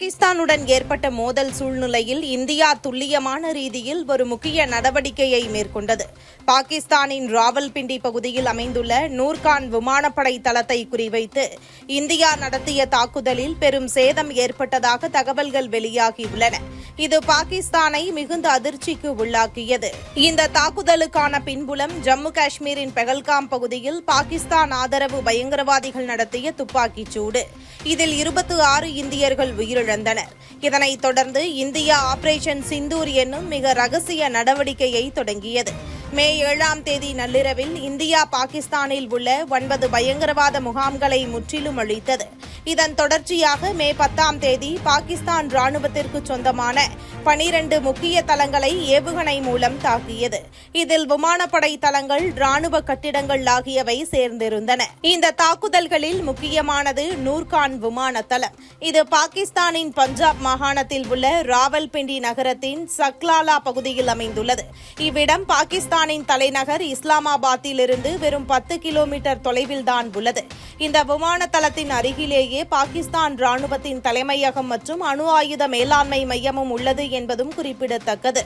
பாகிஸ்தானுடன் ஏற்பட்ட மோதல் சூழ்நிலையில் இந்தியா துல்லியமான ரீதியில் ஒரு முக்கிய நடவடிக்கையை மேற்கொண்டது. பாகிஸ்தானின் ராவல்பிண்டி பகுதியில் அமைந்துள்ள நூர்கான் விமானப்படை தளத்தை குறிவைத்து இந்தியா நடத்திய தாக்குதலில் பெரும் சேதம் ஏற்பட்டதாக தகவல்கள் வெளியாகியுள்ளன. இது பாகிஸ்தானை மிகுந்த அதிர்ச்சிக்கு உள்ளாக்கியது. இந்த தாக்குதலுக்கான பின்புலம் ஜம்மு காஷ்மீரின் பெகல்காம் பகுதியில் பாகிஸ்தான் ஆதரவு பயங்கரவாதிகள் நடத்திய துப்பாக்கிச் சூடு. இதில் இருபத்தி ஆறு இந்தியர்கள் உயிரிழந்தனர். இதனைத் தொடர்ந்து இந்தியா ஆபரேஷன் சிந்தூர் என்னும் மிக ரகசிய நடவடிக்கையை தொடங்கியது. மே ஏழாம் தேதி நள்ளிரவில் இந்தியா பாகிஸ்தானில் உள்ள ஒன்பது பயங்கரவாத முகாம்களை முற்றிலும் அழித்தது. இதன் தொடர்ச்சியாக மே பத்தாம் தேதி பாகிஸ்தான் ராணுவத்திற்கு சொந்தமான பனிரண்டு முக்கிய தளங்களை ஏவுகணை மூலம் தாக்கியது. இதில் விமானப்படை தளங்கள் ராணுவ கட்டிடங்கள் ஆகியவை சேர்ந்திருந்தன. இந்த தாக்குதல்களில் முக்கியமானது நூர்கான் விமான தளம் இது பாகிஸ்தானின் பஞ்சாப் மாகாணத்தில் உள்ள ராவல்பிண்டி நகரத்தின் சக்லாலா பகுதியில் அமைந்துள்ளது. இவ்விடம் பாகிஸ்தான் ஈரானின் தலைநகர் இஸ்லாமாபாத்தில் இருந்து வெறும் பத்து கிலோமீட்டர் தொலைவில் தான் உள்ளது. இந்த விமான தளத்தின் அருகிலேயே பாகிஸ்தான் ராணுவத்தின் தலைமையகம் மற்றும் அணு ஆயுத மேலாண்மை மையமும் உள்ளது என்பதும் குறிப்பிடத்தக்கது.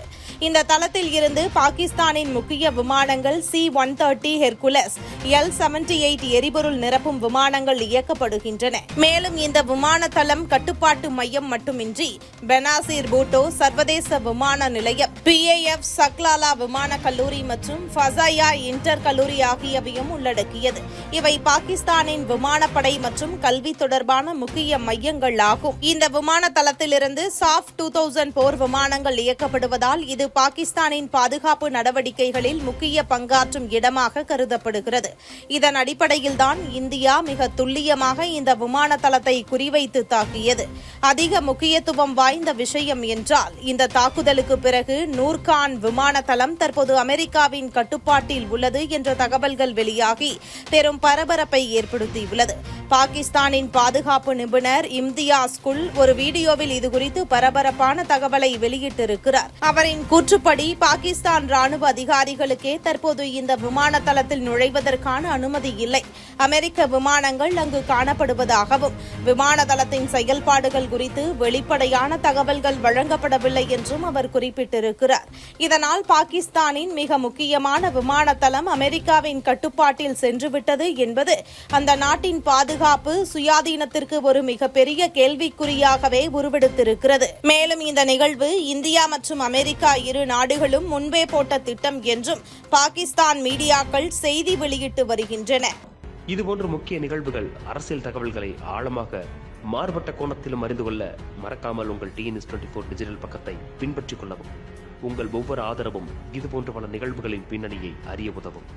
இந்த தளத்தில் இருந்து பாகிஸ்தானின் முக்கிய விமானங்கள் C one thirty Hercules L seventy eight எரிபொருள் நிரப்பும் விமானங்கள் இயக்கப்படுகின்றன. மேலும் இந்த விமான தளம் கட்டுப்பாட்டு மையம் மட்டுமின்றி பெனாசிர் பூட்டோ சர்வதேச விமான நிலையம் பிஏஎஃப் சக்லாலா விமான கல்லூரி மற்றும் ஃபசாயா இன்டர் கல்லூரி ஆகியவையும் உள்ளடக்கியது. இவை பாகிஸ்தானின் விமானப்படை மற்றும் கல்வி தொடர்பான முக்கிய மையங்கள் ஆகும். இந்த விமான தளத்திலிருந்து சாஃப் டூ தௌசண்ட் போர் விமானங்கள் இயக்கப்படுவதால் இது பாகிஸ்தானின் பாதுகாப்பு நடவடிக்கைகளில் முக்கிய பங்காற்றும் இடமாக கருதப்படுகிறது. இதன் அடிப்படையில்தான் இந்தியா மிக துல்லியமாக இந்த விமான தளத்தை குறிவைத்து தாக்கியது. அதிக முக்கியத்துவம் வாய்ந்த விஷயம் என்றால் இந்த தாக்குதலுக்கு பிறகு நூர்கான் விமான தளம் தற்போது அமெரிக்காவின் கட்டுப்பாட்டில் உள்ளது என்ற தகவல்கள் வெளியாகி பெரும் பரபரப்பை ஏற்படுத்தியுள்ளது. பாகிஸ்தானின் பாதுகாப்பு நிபுணர் இம்தியாஸ் குல் ஒரு வீடியோவில் இதுகுறித்து பரபரப்பான தகவலை வெளியிட்டிருக்கிறார். அவரின் கூற்றுப்படி பாகிஸ்தான் ராணுவ அதிகாரிகளுக்கே தற்போது இந்த விமான தளத்தில் நுழைவதற்கான அனுமதி இல்லை. அமெரிக்க விமானங்கள் அங்கு காணப்படுவதாகவும் விமான தளத்தின் செயல்பாடுகள் குறித்து வெளிப்படையான தகவல்கள் வழங்கப்படவில்லை என்றும் அவர் குறிப்பிட்டிருக்கிறார். இதனால் பாகிஸ்தானின் மிக முக்கியமான விமான தளம் அமெரிக்காவின் கட்டுப்பாட்டில் சென்றுவிட்டது என்பது அந்த நாட்டின் பாதுகாப்பு சுயாதீனத்திற்கு ஒரு மிகப்பெரிய கேள்விக்குறியாகவே உருவெடுத்திருக்கிறது. மேலும் இந்த நிகழ்வு இந்தியா மற்றும் அமெரிக்கா இரு நாடுகளும் முன்பே போட்ட திட்டம் என்றும் பாகிஸ்தான் மீடியாக்கள் செய்தி வெளியிட்டு வருகின்றன. இதுபோன்ற முக்கிய நிகழ்வுகள் அரசியல் தகவல்களை ஆழமாக மாறுபட்ட கோணத்திலும் அறிந்து கொள்ள மறக்காமல் உங்கள் டிஎன்எஸ் டுவெண்ட்டி ஃபோர் டிஜிட்டல் பக்கத்தை பின்பற்றிக் கொள்ளவும். உங்கள் ஒவ்வொரு ஆதரவும் இதுபோன்ற பல நிகழ்வுகளின் பின்னணியை அறிய உதவும்.